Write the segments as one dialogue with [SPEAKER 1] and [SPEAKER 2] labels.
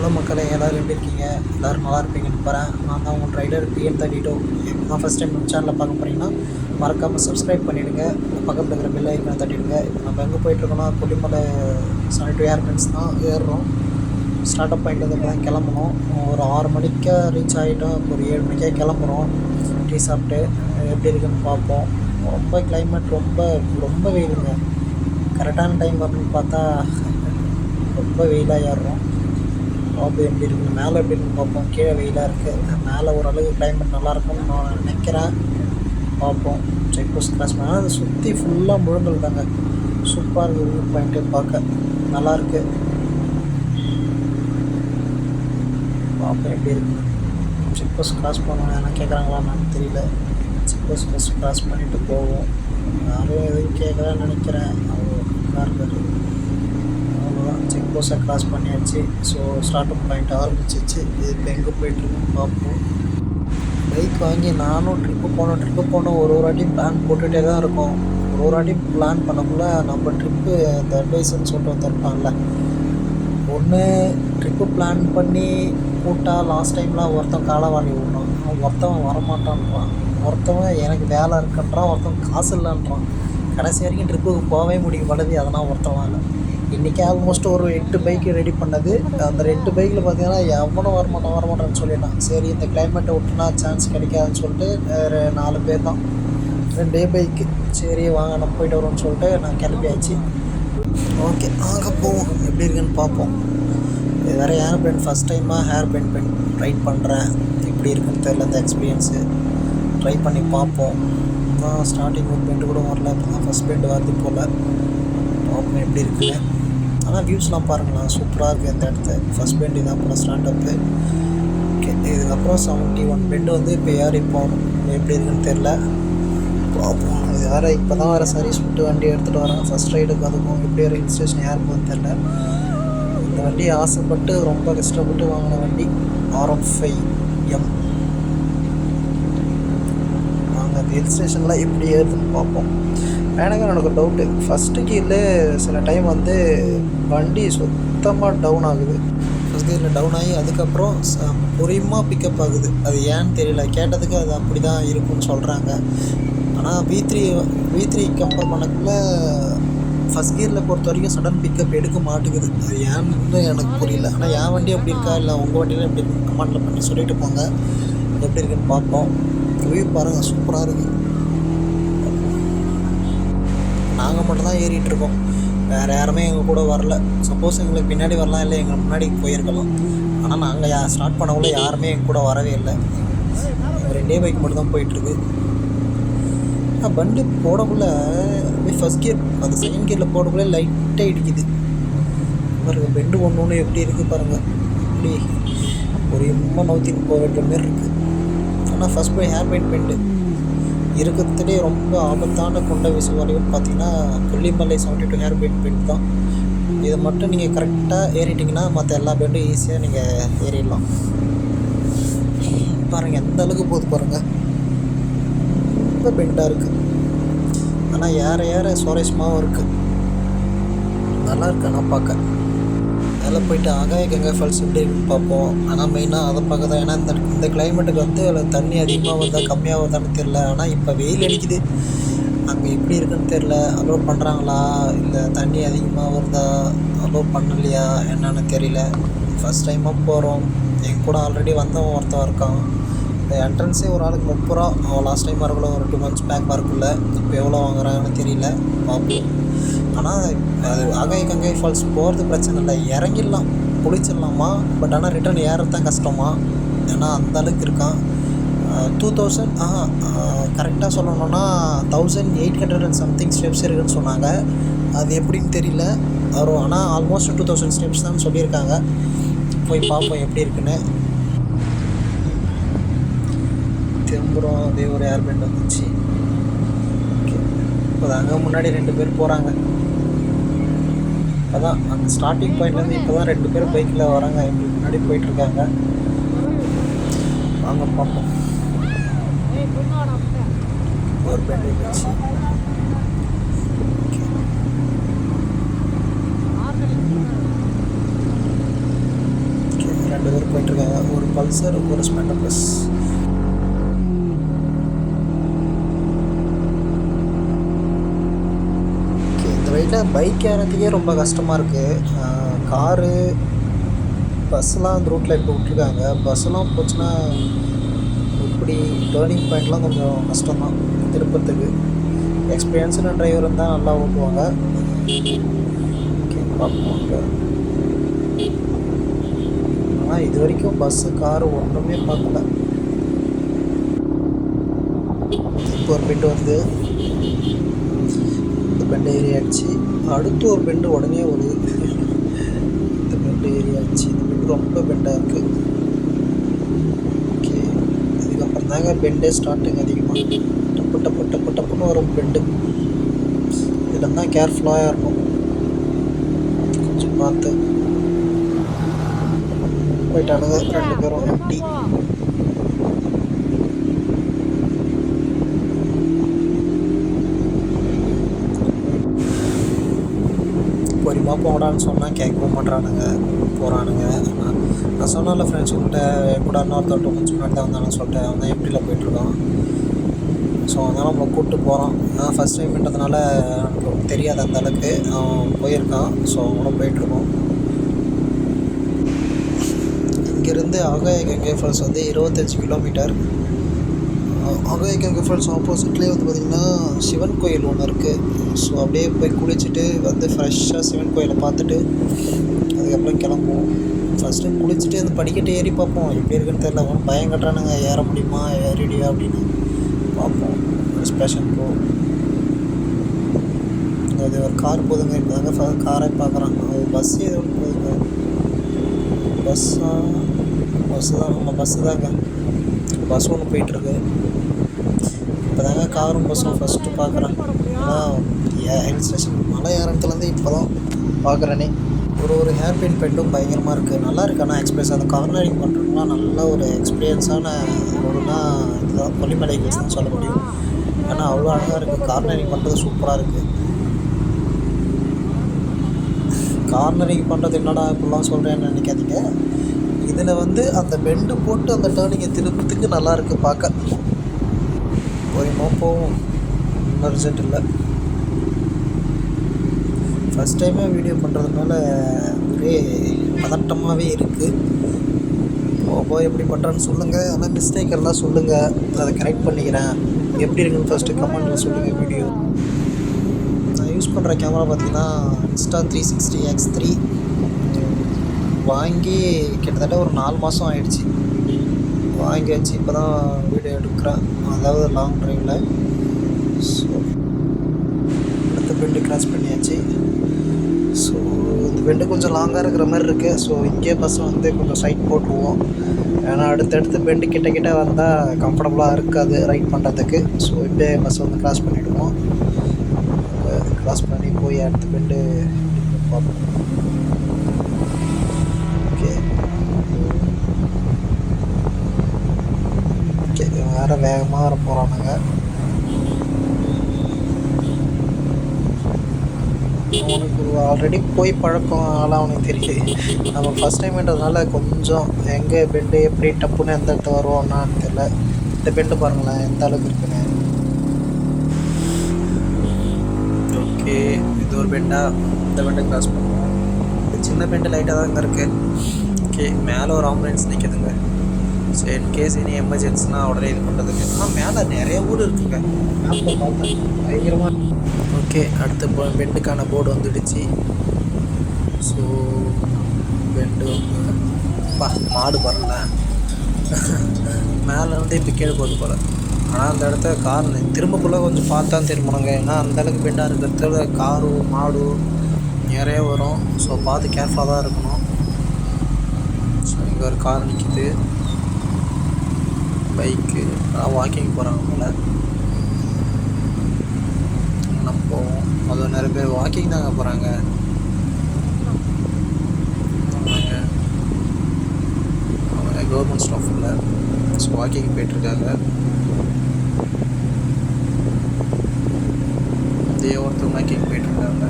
[SPEAKER 1] Hello மக்களே எல்லோரும் எப்படி இருக்கீங்க? எல்லோரும் நல்லா இருப்பீங்கன்னு போகிறேன் நான் தான் உங்கள் ரைடர் டிஎன் தேர்ட்டி டூ நான் ஃபஸ்ட் டைம் நம்ம சேனலில் பார்க்க போகிறீங்கன்னா மறக்காமல் சப்ஸ்கிரைப் பண்ணிவிடுங்க பக்கத்தில் இருக்கிற பெல் ஐக்கனை தட்டிவிடுங்க இப்போ நம்ம எங்கே போயிட்டுருக்கோம்னா கொல்லிமலை செவன்டி டூ தான் ஏறுறோம். ஸ்டார்ட் அப் பாயிண்ட் வந்து தான் கிளம்பணும். ஒரு ஆறு மணிக்கா ரீச் ஆகிட்டோம் இப்போ ஒரு ஏழு மணிக்கே கிளம்புறோம். டீ சாப்பிட்டு எப்படி இருக்குன்னு பார்ப்போம். ரொம்ப கிளைமேட் ரொம்ப ரொம்ப வெயிலுங்க. கரெக்டான டைம் அப்படின்னு பார்த்தா ரொம்ப வெயிலாக ஏறுறோம். பாம்பே எப்படி இருக்குன்னு. மேலே எப்படி இருக்குன்னு பார்ப்போம். கீழே வெயிலாக இருக்குது மேலே ஓரளவுக்கு கிளைமேட் நல்லா இருக்கும்னு நான் நினைக்கிறேன். பார்ப்போம். செக் போஸ்ட் கிராஸ் பண்ணால் அதை சுற்றி ஃபுல்லாக முழுங்கல் தாங்க சூப்பராக இருக்குது வியூ பாயிண்ட்டு பார்க்க. நல்லாயிருக்கு பார்ப்போம் எப்படி இருக்குன்னு செக் போஸ்ட் கிராஸ் பண்ணணும் எதனா கேட்குறாங்களா நான் தெரியல. செக் போஸ்ட் ஃபஸ்ட் கிராஸ் பண்ணிவிட்டு போவோம். யாரும் எதுவும் கேட்கலான்னு நினைக்கிறேன். அவ்வளோ நல்லா இருக்காரு அவ்வளோதான் க்ராஸ் பண்ணியாச்சு. ஸோ ஸ்டார்ட் பாயிண்ட் ஆரம்பிச்சிச்சு இது இப்போ எங்கே போயிட்டுருக்குன்னு பார்ப்போம். பைக் வாங்கி நானும் ட்ரிப்பு போனோம் ட்ரிப்பு போனோம் ஒரு ஒரு வாட்டியும் பிளான் போட்டுகிட்டே தான் இருக்கோம். ஒரு ஒரு வாட்டியும் பிளான் பண்ணக்குள்ள நம்ம ட்ரிப்பு அந்த அட்வைஸ்ன்னு சொல்லிட்டு வந்துருப்பாங்கல்ல ஒன்று ட்ரிப்பு பிளான் பண்ணி கூட்டால் லாஸ்ட் டைம்லாம் ஒருத்தன் காலவாரி விடணும். ஒருத்தவன் வரமாட்டான்றான். ஒருத்தவன் எனக்கு வேலை இருக்குன்றான். ஒருத்தவன் காசு இல்லைன்றான். கடைசி வரைக்கும் ட்ரிப்புக்கு போகவே முடியும் படுது அதெல்லாம் ஒருத்தவன் இல்லை இன்றைக்கி ஆல்மோஸ்ட் ஒரு எட்டு பைக்கு ரெடி பண்ணது. அந்த ரெண்டு பைக்கில் பார்த்தீங்கன்னா எவனும் வரமாட்டான் வரமாட்டான்னு சொல்லிட்டான். சரி இந்த கிளைமேட்டை விட்டுனா சான்ஸ் கிடைக்காதுன்னு சொல்லிட்டு வேறு நாலு பேர் தான். ரெண்டே பைக்கு சரி வாங்க நம்ம போயிட்டு வரோம்னு சொல்லிட்டு நான் கிளம்பியாச்சு. ஓகே அங்கே போவோம். எப்படி இருக்குன்னு பார்ப்போம். இது வேறு ஹேர் பெண்ட் ஃபஸ்ட் டைமாக ஹேர் பெண்ட் பெண்ட் ட்ரை பண்ணுறேன் எப்படி இருக்குன்னு தெரில இந்த எக்ஸ்பீரியன்ஸு ட்ரை பண்ணி பார்ப்போம். ஸ்டார்டிங் ஒரு பெயிண்ட் கூட வரல இப்போ தான் ஃபஸ்ட் பெயிண்ட் வருது போல் பார்ப்போம் எப்படி இருக்குன்னு. ஆனால் வியூஸ்லாம் பாருங்களேன். சூப்பராக இருக்குது அந்த இடத்த ஃபஸ்ட் பெண்டு தான் அப்புறம் ஸ்டார்ட் ஓகே இதுக்கப்புறம் செவன்ட்டி ஒன் பெண்டு வந்து இப்போ ஏறி எப்படி இருக்குன்னு தெரில பார்ப்போம் இது வேறு இப்போ தான் வேறு சர்வீஸ் விட்டு வண்டி எடுத்துகிட்டு வரேன் ஃபஸ்ட் ரைடுக்கு அதுக்கும் எப்படி ஒரு ஹில் ஸ்டேஷன் யார் போகுதுன்னு தெரில இந்த வண்டி ஆசைப்பட்டு ரொம்ப கஷ்டப்பட்டு வாங்கின வண்டி ஆர்எஃப் ஃபைவ் எம் நாங்கள் அந்த ஹில் ஸ்டேஷனில் எப்படி ஏறுதுன்னு பார்ப்போம் எனக்கு எனக்கு டவுட்டு ஃபஸ்ட்டு கீரில் சில டைம் வந்து வண்டி சுத்தமாக டவுன் ஆகுது. ஃபஸ்ட் கீரில் டவுன் ஆகி அதுக்கப்புறம் ச பொறியமாக பிக்கப் ஆகுது. அது ஏன்னு தெரியல. கேட்டதுக்கு அது அப்படி தான் இருக்கும்னு சொல்கிறாங்க ஆனால் V three V three compare பண்ணக்குள்ள first கியரில் பொறுத்த வரைக்கும் சடன் பிக்கப் எடுக்க மாட்டேங்குது அது ஏன்னு எனக்கு புரியல. ஆனால் என் வண்டி அப்படி இருக்கா இல்லை உங்கள் வண்டியில் எப்படி இருக்கு கமெண்டில் பண்ணி சொல்லிட்டு போங்க. எப்படி இருக்குன்னு பார்ப்போம். வியூ பாருங்கள் சூப்பராக இருக்குது நாங்கள் மட்டும் தான் ஏறிட்டு இருக்கோம் வேறு யாருமே எங்கள் கூட வரல. சப்போஸ் எங்களுக்கு பின்னாடி வரலாம் இல்லை எங்களுக்கு முன்னாடி போயிருக்கலாம். ஆனால் நாங்கள் யா ஸ்டார்ட் பண்ணக்குள்ள யாருமே எங்கள் கூட வரவே இல்லை. ரெண்டே பைக் மட்டும் தான் போயிட்டுருக்கு. ஆனால் பண்டு போடக்குள்ளே ஃபஸ்ட் கியர் அந்த செகண்ட் கியரில் போடக்குள்ளே லைட்டாக இடிக்குது. பாருங்க பெண்டு ஒன்று ஒன்று எப்படி இருக்குது பாருங்கள் அப்படி ஒரு எம்மா நவுத்தின்னு வேண்டிய மாரி இருக்குது ஆனால் ஃபஸ்ட் போய் ஹேர் பெயிண்ட் பெண்டு இருக்கிறதுலே ரொம்ப ஆபத்தான கொண்ட விசுவாலிகள் பார்த்தீங்கன்னா Kollimalai seventy two hair bend தான். இதை மட்டும் நீங்கள் கரெக்டாக ஏறிட்டிங்கன்னா மற்ற எல்லா பெண்டும் ஈஸியாக நீங்கள் ஏறிடலாம். பாருங்கள் எந்த அளவுக்கு போகுது பாருங்கள் ரொம்ப பெண்டாக இருக்குது ஆனால் ஏற ஏற சுவாரஸ்யமாகவும் இருக்குது நல்லா இருக்கு ஆனால் பார்க்க. அதில் போயிட்டு ஆகாய கங்கை ஃபால்ஸ் எப்படி இருக்குன்னு பார்ப்போம். ஆனால் மெயினாக அதை பார்க்க தான் ஏன்னா இந்த இந்த கிளைமேட்டுக்கு வந்து அதில் தண்ணி அதிகமாக வருதா கம்மியாக வருதான்னு தெரில ஆனால் இப்போ வெயில் அடிக்குது. அங்கே எப்படி இருக்குன்னு தெரில அலோவ் பண்ணுறாங்களா இல்லை தண்ணி அதிகமாக வருதா? அலோவ் பண்ணலையா? என்னன்னு தெரியல. ஃபஸ்ட் டைமாக போகிறோம் என் கூட ஆல்ரெடி வந்தவன் ஒருத்தன் இருக்கான். இந்த என்ட்ரன்ஸே ஒரு ஆளுக்கு முப்பது ரூபா. அவன் லாஸ்ட் டைம் வரக்குள்ள ஒரு டூ மந்த்ஸ் பேக் வரக்குள்ள. இப்போ எவ்வளோ வாங்குறாங்கன்னு தெரியல. பார்ப்போம். ஆனால் அது ஆகாய கங்கை ஃபால்ஸ் போகிறது பிரச்சனை இல்லை. இறங்கிடலாம் குளிச்சிடலாமா? பட் ஆனால் ரிட்டர்ன் ஏறது தான் கஷ்டமா? ஏன்னா அந்த அளவுக்கு இருக்கான். டூ தௌசண்ட் ஆ கரெக்டாக சொல்லணும்னா thousand eight hundred and something steps இருக்குன்னு சொன்னாங்க. அது எப்படின்னு தெரியல. வரும் ஆனால் ஆல்மோஸ்ட் டூ தௌசண்ட் ஸ்டெப்ஸ் தான் சொல்லியிருக்காங்க. போய் பார்ப்போம் எப்படி இருக்குன்னு. திரும்புகிறோம் அதே ஒரு ஏர்பேண்ட் வந்துச்சு. ஓகே இப்போ அங்கே முன்னாடி ரெண்டு பேர் போகிறாங்க அதான் அந்த ஸ்டார்டிங் பாயிண்ட்லேருந்து இப்போ தான் ரெண்டு பேரும் பைக்கில் வராங்க. எங்களுக்கு முன்னாடி போயிட்டுருக்காங்க. வாங்க பார்ப்போம். ஒரு பேண்டி ரெண்டு பேர் போயிட்டுருக்காங்க. ஒரு பல்சர் ஒரு ஸ்பெண்டர் ப்ளஸ் ஓகே பைக் ஏறதுக்கே ரொம்ப கஷ்டமாக இருக்குது காரு பஸ்ஸெலாம் அந்த ரூட்டில் இப்போ விட்ருக்காங்க பஸ்ஸெலாம் போச்சுன்னா இப்படி டேர்னிங் பாயிண்ட்லாம் கொஞ்சம் கஷ்டம்தான் திருப்பத்துக்கு. எக்ஸ்பீரியன்ஸுன டிரைவர் இருந்தால் நல்லா ஓட்டுவாங்க. ஓகே பார்ப்போம் ஆனால் இது வரைக்கும் பஸ்ஸு காரு ஒன்றுமே பார்க்கல. இப்போ ஒரு பெண்டு வந்து பெண்டு ஏறியாச்சு அடுத்து ஒரு பெண்டு உடனே வருது இந்த பெண்டு ஏறியாச்சு இந்த பெண்டு ரொம்ப பெண்டாக இருக்குது ஓகே இதுக்கப்புறம் தாங்க பெண்டே ஸ்டார்டிங் அதிகமாக டப்பு டப்பு டப்பு டப்புன்னு வரும் பெண்டு இதில் தான் கேர்ஃபுல்லாக இருக்கும் கொஞ்சம் பார்த்து. போயிட்டானுங்க ரெண்டு பேரும் எம்டி போடான்னு சொன்னால் கேட்கவும் மாட்டானுங்க போகிறானுங்க நான் சொன்னால ஃப்ரெண்ட்ஸ் உங்கள்கிட்ட கூட டூ மந்த்ஸ் முன்னாடி தான் வந்தானு சொல்லிட்டு அவன் தான் எம்டியில் போயிட்டுருக்கான். ஸோ அதனால் நம்ம கூப்பிட்டு போகிறான் நான் ஃபஸ்ட் டைம்ன்றதுனால நமக்கு தெரியாது அந்த அளவுக்கு. அவன் போயிருக்கான். ஸோ அவங்களோட போயிட்டுருக்கோம் இங்கேருந்து ஆகாய கங்கை ஃபால்ஸ் வந்து இருபத்தஞ்சி கிலோமீட்டர் ஆகாய கங்கை ஃப்ரெண்ட்ஸ் ஆப்போசிட்லேயே வந்து பார்த்திங்கன்னா சிவன் கோயில் ஒன்று இருக்குது ஸோ அப்படியே போய் குளிச்சுட்டு வந்து ஃப்ரெஷ்ஷாக சிவன் கோயிலை பார்த்துட்டு அதுக்கப்புறம் கிளம்புவோம். ஃபஸ்ட்டு குளிச்சுட்டு அந்த படிக்கட்டு ஏறி பார்ப்போம். எப்படி இருக்குன்னு தெரியல. ஒன்றும் பயம் கட்டுறானுங்க. ஏற முடியுமா? ஏறிடியா அப்படின்னு பார்ப்போம். ஸ்பேஷன் போ. அது ஒரு கார் போதுங்க. இப்போ தாங்க காரை பார்க்குறாங்க. அது பஸ் ஏதோ ஒன்று போகுதுங்க பஸ்ஸா பஸ்ஸு தான். நம்ம பஸ்ஸு தாங்க. பஸ் ஒன்று போயிட்டுருக்கு. இப்போ தாங்க காரும் பஸ்ஸும் ஃபஸ்ட்டு பார்க்குறேன் ஆனால் ஹில் ஸ்டேஷன் மலை ஏறத்துலேருந்து இப்போ தான் பார்க்குறேனே ஒரு ஒரு ஹேர் பின் பெண்டும் பயங்கரமாக இருக்குது நல்லா இருக்கு. ஆனால் எக்ஸ்பிரஸ் அந்த கார்னரிங் பண்ணுறதுலாம் நல்ல ஒரு எக்ஸ்பீரியன்ஸான ஒருனா இதுதான் கொல்லிமலை ஹில்ஸ் தான் சொல்ல முடியும். ஏன்னா அவ்வளோ அழகாக இருக்குது கார்னரிங் பண்ணுறது சூப்பராக இருக்குது கார்னரிங் பண்ணுறது என்னடா இப்படிலாம் சொல்கிறேன்னு நினைக்காதீங்க. இதில் வந்து அந்த பெண்டு போட்டு அந்த டேர்னிங்கை திருப்பத்துக்கு நல்லா இருக்குது பார்க்க. போயுமா ஒன்றும் ரிசல்ட் இல்லை. ஃபஸ்ட் டைமே வீடியோ பண்ணுறதுனால ஒரே பதட்டமாகவே இருக்குது ஓப்போ எப்படி பண்ணுறான்னு சொல்லுங்கள் ஆனால் மிஸ்டேக் எல்லாம் சொல்லுங்கள் அதை கரெக்ட் பண்ணிக்கிறேன். எப்படி இருக்குன்னு ஃபஸ்ட்டு கமெண்ட்டில் சொல்லுங்கள் வீடியோ நான் யூஸ் பண்ணுற கேமரா பார்த்தீங்கன்னா Insta three sixty X three வாங்கி கிட்டத்தட்ட ஒரு நாலு மாதம் ஆயிடுச்சு. வாங்கியாச்சு. இப்போ தான் வீடியோ எடுக்கிறேன். அதாவது லாங் ட்ரைவில் ஸோ அடுத்த பெண்டு கிராஸ் பண்ணியாச்சு. ஸோ இந்த பெண்டு கொஞ்சம் லாங்காக இருக்கிற மாதிரி இருக்குது ஸோ இங்கே பஸ் வந்து கொஞ்சம் சைட் போட்டுருவோம். ஏன்னா அடுத்தடுத்து பெண்டு கிட்ட கிட்ட வந்தால் கம்ஃபர்டபுளாக இருக்காது ரைட் பண்ணுறதுக்கு ஸோ இப்படியே பஸ் வந்து கிராஸ் பண்ணிவிடுவோம் கிராஸ் பண்ணி போய் அடுத்த பெண்டு பார்ப்போம். ஓகே ஓகே வேறு வேகமாக வர போகிறானுங்க அவனுக்கு ஆல்ரெடி போய் பழக்கம் ஆனால் அவனுக்கு தெரியுது. நம்ம ஃபஸ்ட் டைம்ன்றதுனால கொஞ்சம் எங்கே பெண்டு எப்படி டப்புன்னு எந்த இடத்துல வருவோம்னான்னு தெரியல. இந்த பெண்டு பாருங்களேன் எந்த அளவுக்கு இருக்குன்னு. ஓகே இது ஒரு பெண்டா இந்த பெண்டை கிராஸ் பண்ணுவோம். இது சின்ன பெண்டு லைட்டாக தான் இங்கே இருக்குது ஓகே மேலே ஒரு ஆம்புலன்ஸ் நிற்கிதுங்க ஸோ இன்கேஸ் இனி எமர்ஜென்சினா உடனே இது பண்ணுறதுக்கு ஆனால் மேலே நிறைய ஊர் இருக்குங்க. மேப்பில் பார்த்தேன் பயங்கரமாக ஓகே அடுத்த பெண்டுக்கான போர்டு வந்துடுச்சு. ஸோ பெண்டு வந்து பா மாடு பரல மேலே வந்து இப்போ கீழே போகுது போல் ஆனால் அந்த இடத்த கார் திரும்பக்குள்ளே கொஞ்சம் பார்த்தா திரும்பணுங்க ஏன்னா அந்தளவுக்கு பெண்டாக இருக்கிறதுல காரு மாடு நிறைய வரும். ஸோ பார்த்து கேர்ஃபுல்லாக தான் இருக்கணும். ஸோ இங்கே ஒரு கார் நிற்கிது பைக்கு. அதான் வாக்கிங் போகிறாங்க போல் நம்ம போவோம். அதுவும் நிறைய பேர் வாக்கிங் தாங்க போகிறாங்க ஆமாங்க அவங்க கவர்மெண்ட் ஸ்டாஃப் இல்லை. ஸோ வாக்கிங் போயிட்டுருக்காங்க இதே ஒருத்தர் வாக்கிங் போயிட்டுருக்காங்க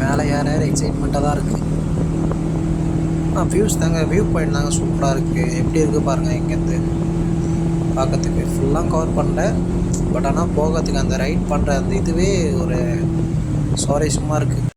[SPEAKER 1] மேலே ஏற ஏற எக்ஸைட்மெண்ட்டாக தான் இருக்குது வியூஸ் தாங்க. வியூ பாயிண்ட் தாங்க. சூப்பராக இருக்குது எப்படி இருக்குது பாருங்கள் இங்கேருந்து பார்க்கறதுக்கு ஃபுல்லாக கவர் பண்ணல. பட் ஆனால் போகிறதுக்கு அந்த ரைட் பண்ணுற அந்த இதுவே ஒரு சுவாரஸ்யமாக இருக்குது